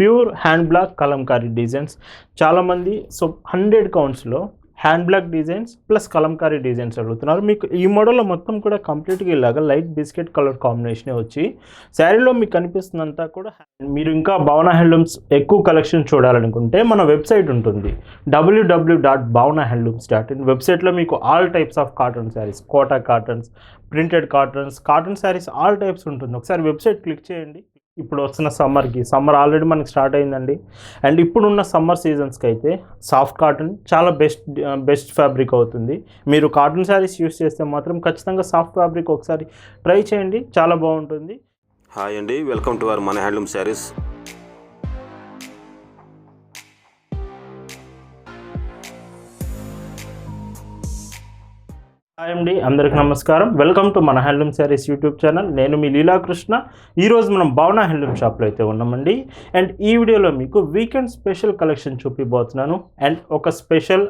Pure hand block Kalamkari designs. చాలామంది so hundred కౌంట్స్లో hand block designs plus Kalamkari designs అడుగుతున్నారు. మీకు ఈ మోడల్లో మొత్తం కూడా కంప్లీట్గా ఇలాగా లైట్ బిస్కెట్ కలర్ కాంబినేషనే వచ్చి శారీలో మీకు కనిపిస్తుందంతా కూడా మీరు ఇంకా భావన హ్యాండ్లూమ్స్ ఎక్కువ కలెక్షన్ చూడాలనుకుంటే మన వెబ్సైట్ ఉంటుంది. WW dot Bhavana handlooms dot in. వెబ్సైట్లో మీకు all types of cotton saris Kota cottons printed cottons cotton saris all types ఉంటుంది. ఒకసారి వెబ్సైట్ క్లిక్ చేయండి. ఇప్పుడు వస్తున్న సమ్మర్కి సమ్మర్ ఆల్రెడీ మనకి స్టార్ట్ అయిందండి. అండ్ ఇప్పుడున్న సమ్మర్ సీజన్స్కి అయితే సాఫ్ట్ కాటన్ చాలా బెస్ట్ బెస్ట్ ఫ్యాబ్రిక్ అవుతుంది. మీరు కాటన్ శారీస్ యూస్ చేస్తే మాత్రం ఖచ్చితంగా సాఫ్ట్ ఫ్యాబ్రిక్ ఒకసారి ట్రై చేయండి చాలా బాగుంటుంది. హాయ్ అండి వెల్కమ్ టు అవర్ మన హ్యాండ్లూమ్ శారీస్. హాయ్ అండి అందరికి నమస్కారం. వెల్కమ్ టు మన హ్యాండ్లూమ్ శారీస్ యూట్యూబ్ ఛానల్. నేను మీ లీలాకృష్ణ. ఈరోజు మనం భావన హ్యాండ్లూమ్ షాప్లో అయితే ఉన్నామండి. అండ్ ఈ వీడియోలో మీకు వీకెండ్ స్పెషల్ కలెక్షన్ చూపిపోతున్నాను అండ్ ఒక స్పెషల్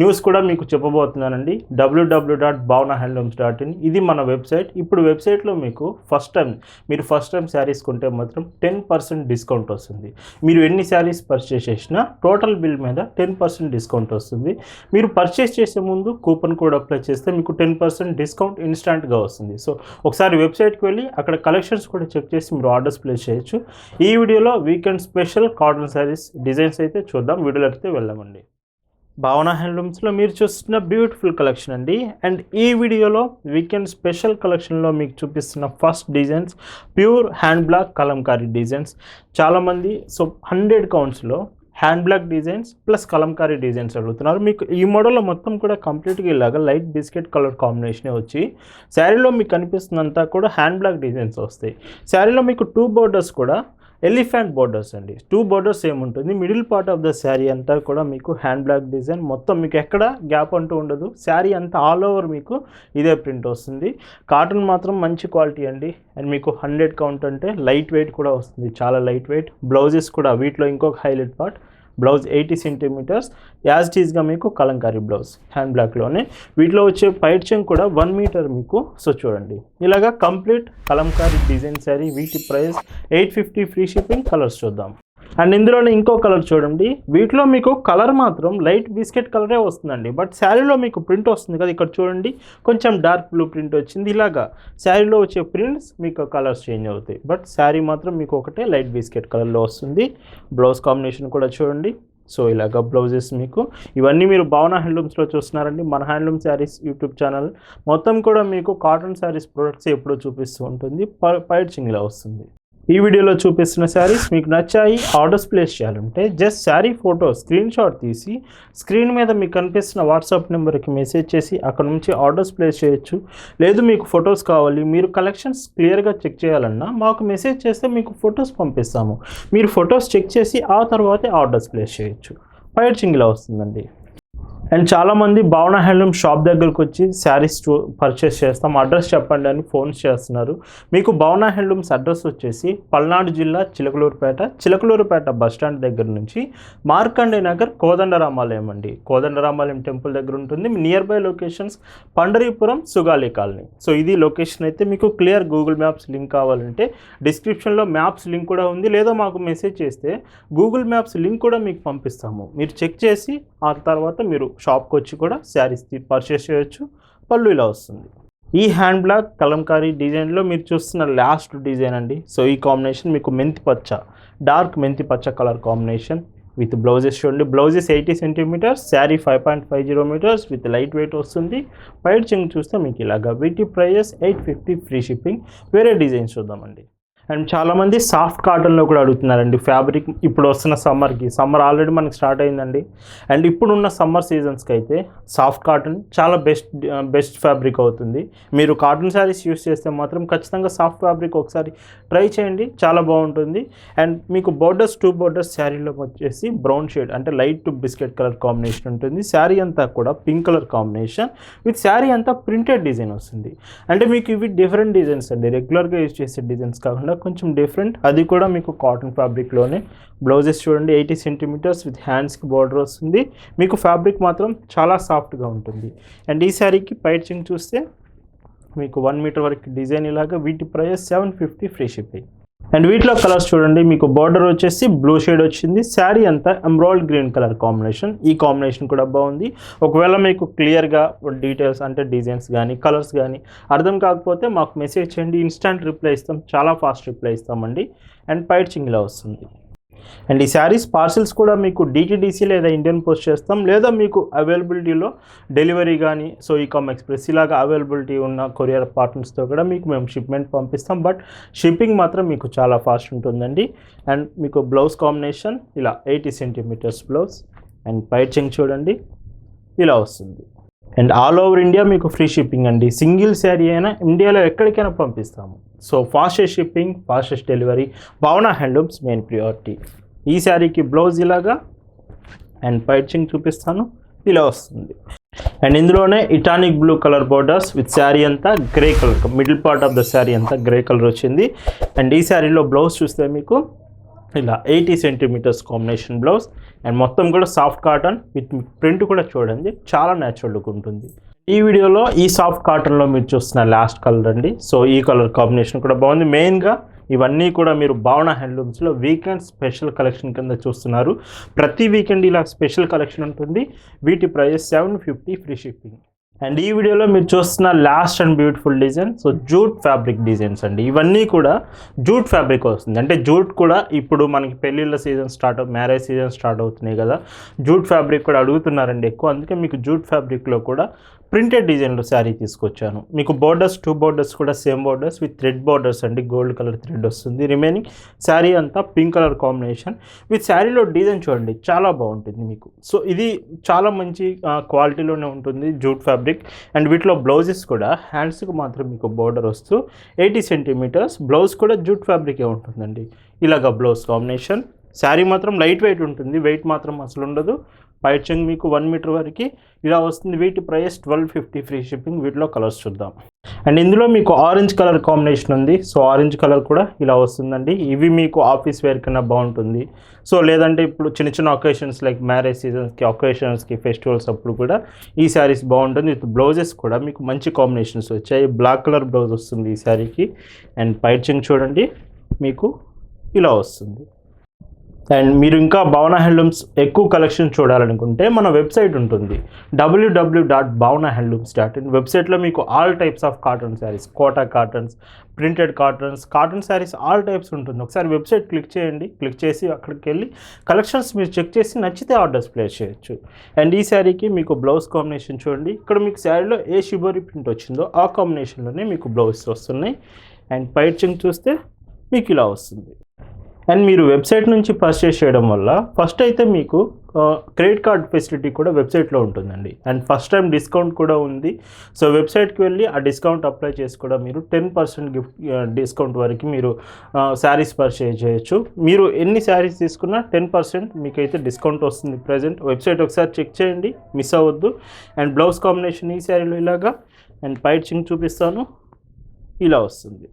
న్యూస్ కూడా మీకు చెప్పబోతున్నానండి. WW dot Bhavana handlooms dot in ఇది మన వెబ్సైట్. ఇప్పుడు వెబ్సైట్లో మీకు ఫస్ట్ టైం మీరు ఫస్ట్ టైం శారీస్ కొంటే మాత్రం టెన్ పర్సెంట్ డిస్కౌంట్ వస్తుంది. మీరు ఎన్ని శారీస్ పర్చేస్ చేసినా టోటల్ బిల్ మీద టెన్ పర్సెంట్ డిస్కౌంట్ వస్తుంది. మీరు పర్చేస్ చేసే ముందు కూపన్ కోడ్ అప్లై చేస్తే మీకు టెన్ పర్సెంట్ డిస్కౌంట్ ఇన్స్టాంట్గా వస్తుంది. సో ఒకసారి వెబ్సైట్కి వెళ్ళి అక్కడ కలెక్షన్స్ కూడా చెక్ చేసి మీరు ఆర్డర్స్ ప్లేస్ చేయొచ్చు. ఈ వీడియోలో weekend special cotton saris designs అయితే చూద్దాం. వీడియోలో అయితే వెళ్ళామండి. భావన హ్యాండ్లూమ్స్లో మీరు చూస్తున్న బ్యూటిఫుల్ కలెక్షన్ అండి. అండ్ ఈ వీడియోలో వీకెండ్ స్పెషల్ కలెక్షన్లో మీకు చూపిస్తున్న first designs pure hand block Kalamkari designs. చాలామంది so hundred కౌంట్స్లో hand block designs plus Kalamkari designs అడుగుతున్నారు. మీకు ఈ మోడల్లో మొత్తం కూడా కంప్లీట్గా ఇలాగా లైట్ బిస్కెట్ కలర్ కాంబినేషనే వచ్చి శారీలో మీకు కనిపిస్తుందంతా కూడా హ్యాండ్ బ్లాక్ డిజైన్స్ వస్తాయి. శారీలో మీకు టూ బోర్డర్స్ కూడా ఎలిఫెంట్ బోర్డర్స్ అండి. టూ బోర్డర్స్ ఏముంటుంది middle part of the sari అంతా కూడా మీకు హ్యాండ్ బ్లాక్ డిజైన్ మొత్తం మీకు ఎక్కడ గ్యాప్ అంటూ ఉండదు. శారీ అంతా ఆల్ ఓవర్ మీకు ఇదే ప్రింట్ వస్తుంది. కాటన్ మాత్రం మంచి క్వాలిటీ అండి. అండ్ మీకు హండ్రెడ్ కౌంట్ అంటే లైట్ వెయిట్ కూడా వస్తుంది. చాలా లైట్ వెయిట్ బ్లౌజెస్ కూడా వీటిలో ఇంకొక highlight part blouse eighty centimetres as టీజ్గా మీకు కలంకారీ బ్లౌజ్ హ్యాండ్ బ్లాక్లోనే. వీటిలో వచ్చే పైట్ చెంగ్ కూడా వన్ మీటర్ మీకు సో చూడండి. ఇలాగా కంప్లీట్ కలంకారీ డిజైన్ శారీ వీటి price eight fifty free shipping colours చూద్దాం. అండ్ ఇందులోనే ఇంకో కలర్ చూడండి. వీటిలో మీకు కలర్ మాత్రం లైట్ బిస్కెట్ కలరే వస్తుందండి. బట్ శారీలో మీకు ప్రింట్ వస్తుంది కదా ఇక్కడ చూడండి. కొంచెం డార్క్ బ్లూ ప్రింట్ వచ్చింది ఇలాగా. శారీలో వచ్చే ప్రింట్స్ మీకు కలర్స్ చేంజ్ అవుతాయి. బట్ శారీ మాత్రం మీకు ఒకటే లైట్ బిస్కెట్ కలర్లో వస్తుంది. బ్లౌజ్ కాంబినేషన్ కూడా చూడండి. సో ఇలాగ బ్లౌజెస్ మీకు. ఇవన్నీ మీరు భావన హ్యాండ్లూమ్స్లో చూస్తున్నారండి. మన హ్యాండ్లూమ్ శారీస్ యూట్యూబ్ ఛానల్. మొత్తం కూడా మీకు కాటన్ శారీస్ ప్రొడక్ట్స్ ఎప్పుడూ చూపిస్తూ ఉంటుంది. పైట్ చింగిలా వస్తుంది. ఈ వీడియోలో చూపిస్తున్న శారీస్ మీకు నచ్చాయి ఆర్డర్స్ ప్లేస్ చేయాలంటే just sari photo screenshot తీసి స్క్రీన్ మీద మీకు కనిపిస్తున్న వాట్సాప్ నెంబర్కి మెసేజ్ చేసి అక్కడ నుంచి ఆర్డర్స్ ప్లేస్ చేయొచ్చు. లేదు మీకు ఫొటోస్ కావాలి మీరు కలెక్షన్స్ క్లియర్గా చెక్ చేయాలన్నా మాకు మెసేజ్ చేస్తే మీకు ఫొటోస్ పంపిస్తాము. మీరు ఫొటోస్ చెక్ చేసి ఆ తర్వాతే ఆర్డర్స్ ప్లేస్ చేయొచ్చు. పైర్ చింగిలా వస్తుందండి. అండ్ చాలామంది భావన హ్యాండ్లూమ్ షాప్ దగ్గరకు వచ్చి శారీస్ పర్చేస్ చేస్తాం. అడ్రస్ చెప్పండి అని ఫోన్స్ చేస్తున్నారు. మీకు భావన హ్యాండ్లూమ్స్ అడ్రస్ వచ్చేసి పల్నాడు జిల్లా చిలకలూరుపేట చిలకలూరుపేట బస్టాండ్ దగ్గర నుంచి మార్కండే నగర్ కోదండరామాలయం అండి. కోదండరామాలయం టెంపుల్ దగ్గర ఉంటుంది. Nearby locations Pandaripuram Sugali colony. So ఇది లొకేషన్ అయితే మీకు క్లియర్ గూగుల్ మ్యాప్స్ లింక్ కావాలంటే డిస్క్రిప్షన్లో మ్యాప్స్ లింక్ కూడా ఉంది. లేదా మాకు మెసేజ్ చేస్తే గూగుల్ మ్యాప్స్ లింక్ కూడా మీకు పంపిస్తాము. మీరు చెక్ చేసి ఆ తర్వాత మీరు షాప్కి వచ్చి కూడా శారీస్ పర్చేస్ చేయొచ్చు. పళ్ళు ఇలా వస్తుంది. ఈ హ్యాండ్ బ్లాక్ కలంకారీ డిజైన్లో మీరు చూస్తున్న లాస్ట్ డిజైన్ అండి. సో ఈ కాంబినేషన్ మీకు మెంతి పచ్చ డార్క్ మెంతి పచ్చ కలర్ కాంబినేషన్ విత్ బ్లౌజెస్ చూడండి. Blouses eighty centimetres sari five point five zero metres with light weight వస్తుంది. పైట్ చింగ్ చూస్తే మీకు ఇలాగా వీటి prices eight fifty free shipping. వేరే డిజైన్స్ చూద్దామండి. అండ్ చాలామంది సాఫ్ట్ కాటన్లో కూడా అడుగుతున్నారండి. ఫ్యాబ్రిక్ ఇప్పుడు వస్తున్న సమ్మర్కి సమ్మర్ ఆల్రెడీ మనకి స్టార్ట్ అయిందండి. అండ్ ఇప్పుడున్న సమ్మర్ సీజన్స్కి అయితే సాఫ్ట్ కాటన్ చాలా బెస్ట్ బెస్ట్ ఫ్యాబ్రిక్ అవుతుంది. మీరు కాటన్ శారీస్ యూస్ చేస్తే మాత్రం ఖచ్చితంగా సాఫ్ట్ ఫ్యాబ్రిక్ ఒకసారి ట్రై చేయండి చాలా బాగుంటుంది. అండ్ మీకు బోర్డర్స్ టూ బోర్డర్స్ శారీలో వచ్చేసి బ్రౌన్ షేడ్ అంటే light to biscuit colour combination ఉంటుంది. శారీ అంతా కూడా pink colour combination with sari అంతా ప్రింటెడ్ డిజైన్ వస్తుంది. అంటే మీకు ఇవి డిఫరెంట్ డిజైన్స్ అండి. రెగ్యులర్గా యూజ్ చేసే డిజైన్స్ కాకుండా కొంచెం డిఫరెంట్ అది కూడా మీకు కాటన్ ఫ్యాబ్రిక్లోనే బ్లౌజెస్ చూడండి ఎయిటీ సెంటీమీటర్స్ విత్ హ్యాండ్స్కి బార్డర్ వస్తుంది. మీకు ఫ్యాబ్రిక్ మాత్రం చాలా సాఫ్ట్గా ఉంటుంది. అండ్ ఈ శారీకి పైచింగ్ చూస్తే మీకు వన్ మీటర్ వరకు డిజైన్ ఇలాగా వీటి price seven fifty free shipping and వీటిలో కలర్స్ చూడండి మీకు బార్డర్ వచ్చేసి బ్లూ షేడ్ వచ్చింది శారీ అంతా ఎంబ్రాయిడ్ గ్రీన్ కలర్ కాంబినేషన్ ఈ కాంబినేషన్ కూడా బాగుంది. ఒకవేళ మీకు క్లియర్గా డీటెయిల్స్ అంటే డిజైన్స్ కానీ కలర్స్ కానీ అర్థం కాకపోతే మాకు మెసేజ్ చేయండి ఇన్స్టంట్ రిప్లై ఇస్తాం చాలా ఫాస్ట్ రిప్లై ఇస్తామండి. అండ్ పైట్ ఇలా వస్తుంది. అండ్ ఈ శారీస్ పార్సిల్స్ కూడా మీకు డీటీడీసీ లేదా ఇండియన్ పోస్ట్ చేస్తాం లేదా మీకు అవైలబిలిటీలో డెలివరీ కానీ సో ఈకామ్ ఎక్స్ప్రెస్ ఇలాగ అవైలబిలిటీ ఉన్న కొరియర్ పార్ట్నర్స్తో కూడా మీకు మేము షిప్మెంట్ పంపిస్తాం. బట్ షిప్పింగ్ మాత్రం మీకు చాలా ఫాస్ట్ ఉంటుందండి. అండ్ మీకు బ్లౌజ్ కాంబినేషన్ ఇలా ఎయిటీ సెంటీమీటర్స్ బ్లౌజ్ అండ్ పైచింగ్ చూడండి ఇలా వస్తుంది. అండ్ ఆల్ ఓవర్ ఇండియా మీకు ఫ్రీ షిప్పింగ్ అండి. సింగిల్ శారీ అయినా ఇండియాలో ఎక్కడికైనా పంపిస్తాము. So fastest shipping fastest delivery Bhavana handlooms main priority ఈ శారీకి బ్లౌజ్ ఇలాగా అండ్ పైచింగ్ చూపిస్తాను. ఇలా వస్తుంది. అండ్ ఇందులోనే ఇటానిక్ blue colour borders with sari అంతా grey colour middle part of the sari అంతా గ్రే కలర్ వచ్చింది. అండ్ ఈ శారీలో బ్లౌజ్ చూస్తే మీకు ఇలా eighty centimetres combination blouse and మొత్తం కూడా సాఫ్ట్ కాటన్ విత్ ప్రింట్ కూడా చూడండి. చాలా న్యాచురల్ లుక్ ఉంటుంది. ఈ వీడియోలో ఈ సాఫ్ట్ కాటన్లో మీరు చూస్తున్న లాస్ట్ కలర్ అండి. సో ఈ కలర్ కాంబినేషన్ కూడా బాగుంది. మెయిన్గా ఇవన్నీ కూడా మీరు భావన హ్యాండ్లూమ్స్లో వీకెండ్ స్పెషల్ కలెక్షన్ కింద చూస్తున్నారు. ప్రతి వీకెండ్ ఇలా స్పెషల్ కలెక్షన్ ఉంటుంది. వీటి price seven fifty free shipping and ఈ వీడియోలో మీరు చూస్తున్న last and beautiful design so jute fabric designs అండి. ఇవన్నీ కూడా జూట్ ఫ్యాబ్రిక్ వస్తుంది. అంటే జూట్ కూడా ఇప్పుడు మనకి పెళ్ళిళ్ళ season start marriage season start అవుతున్నాయి కదా. జూట్ ఫ్యాబ్రిక్ కూడా అడుగుతున్నారండి ఎక్కువ. అందుకే మీకు జూట్ ఫ్యాబ్రిక్లో కూడా ప్రింటెడ్ డిజైన్లో శారీ తీసుకొచ్చాను. మీకు బోర్డర్స్ టూ బోర్డర్స్ కూడా same borders with thread borders అండి. గోల్డ్ కలర్ థ్రెడ్ వస్తుంది. రిమైనింగ్ శారీ అంతా పింక్ కలర్ కాంబినేషన్ విత్ శారీలో డిజైన్ చూడండి చాలా బాగుంటుంది మీకు. సో ఇది చాలా మంచి క్వాలిటీలోనే ఉంటుంది జూట్ ఫ్యాబ్రిక్ అండ్ వీటిలో బ్లౌజెస్ కూడా హ్యాండ్స్కి మాత్రం మీకు బోర్డర్ వస్తూ ఎయిటీ సెంటీమీటర్స్ బ్లౌజ్ కూడా జూట్ ఫ్యాబ్రికే ఉంటుందండి. ఇలాగ బ్లౌజ్ కాంబినేషన్ శారీ మాత్రం లైట్ వెయిట్ ఉంటుంది వెయిట్ మాత్రం అసలు ఉండదు. పైచంగ్ మీకు వన్ మీటర్ వరకు ఇలా వస్తుంది. వీటి price twelve fifty free shipping వీటిలో కలర్స్ చూద్దాం. అండ్ ఇందులో మీకు ఆరెంజ్ కలర్ కాంబినేషన్ ఉంది. సో ఆరెంజ్ కలర్ కూడా ఇలా వస్తుందండి. ఇవి మీకు ఆఫీస్ వేర్ కన్నా బాగుంటుంది. సో లేదంటే ఇప్పుడు చిన్న చిన్న ఒకేషన్స్ లైక్ మ్యారేజ్ సీజన్స్కి ఒకేషన్స్కి ఫెస్టివల్స్ అప్పుడు కూడా ఈ శారీస్ బాగుంటుంది. విత్ బ్లౌజెస్ కూడా మీకు మంచి కాంబినేషన్స్ వచ్చాయి. బ్లాక్ కలర్ బ్లౌజ్ వస్తుంది ఈ శారీకి అండ్ పైచింగ్ చూడండి మీకు ఇలా వస్తుంది. అండ్ మీరు ఇంకా భావన హ్యాండ్లూమ్స్ ఎక్కువ కలెక్షన్ చూడాలనుకుంటే మన వెబ్సైట్ ఉంటుంది. WW dot Bhavana handlooms dot in వెబ్సైట్లో మీకు all types of cotton saris Kota cottons printed cottons cotton saris all types ఉంటుంది. ఒకసారి వెబ్సైట్ క్లిక్ చేయండి. క్లిక్ చేసి అక్కడికి వెళ్ళి కలెక్షన్స్ మీరు చెక్ చేసి నచ్చితే ఆర్డర్స్ ప్లేస్ చేయొచ్చు. అండ్ ఈ శారీకి మీకు బ్లౌజ్ కాంబినేషన్ చూడండి. ఇక్కడ మీకు శారీలో ఏ షిబోరి ప్రింట్ వచ్చిందో ఆ కాంబినేషన్లోనే మీకు బ్లౌజ్ వస్తున్నాయి. అండ్ పైచింగ్ చూస్తే మీకు ఇలా వస్తుంది. అండ్ మీరు వెబ్సైట్ నుంచి పర్చేస్ చేయడం వల్ల ఫస్ట్ అయితే మీకు క్రెడిట్ కార్డ్ ఫెసిలిటీ కూడా వెబ్సైట్లో ఉంటుందండి. అండ్ ఫస్ట్ టైం డిస్కౌంట్ కూడా ఉంది. సో వెబ్సైట్కి వెళ్ళి ఆ డిస్కౌంట్ అప్లై చేసి కూడా మీరు టెన్ పర్సెంట్ గిఫ్ట్ డిస్కౌంట్ వరకు మీరు శారీస్ పర్చేజ్ చేయొచ్చు. మీరు ఎన్ని శారీస్ తీసుకున్నా టెన్ పర్సెంట్ మీకైతే డిస్కౌంట్ వస్తుంది ప్రజెంట్ వెబ్సైట్ ఒకసారి చెక్ చేయండి మిస్ అవ్వద్దు. అండ్ బ్లౌజ్ కాంబినేషన్ ఈ శారీలో ఇలాగా. అండ్ పైచింగ్ చూపిస్తాను. ఇలా వస్తుంది.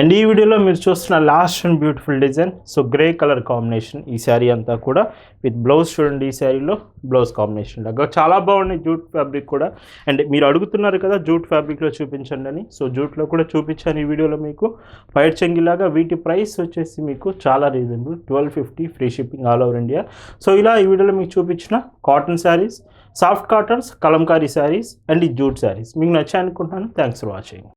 అండ్ ఈ వీడియోలో మీరు చూస్తున్న last and beautiful design so grey colour combination ఈ శారీ అంతా కూడా విత్ బ్లౌజ్ చూడండి ఈ శారీలో బ్లౌజ్ కాంబినేషన్ లాగా. చాలా బాగున్నాయి జూట్ ఫ్యాబ్రిక్ కూడా. అండ్ మీరు అడుగుతున్నారు కదా జూట్ ఫ్యాబ్రిక్లో చూపించండి అని. సో జూట్లో కూడా చూపించాను ఈ వీడియోలో మీకు. ఫైర్ చెంగిలాగా వీటి ప్రైస్ వచ్చేసి మీకు చాలా reasonable twelve fifty free shipping all over India so ఇలా ఈ వీడియోలో మీకు చూపించిన cotton saris soft cottons Kalamkari saris and ఈ జూట్ శారీస్ మీకు నచ్చాయి అనుకుంటున్నాను థ్యాంక్స్ ఫర్ వాచింగ్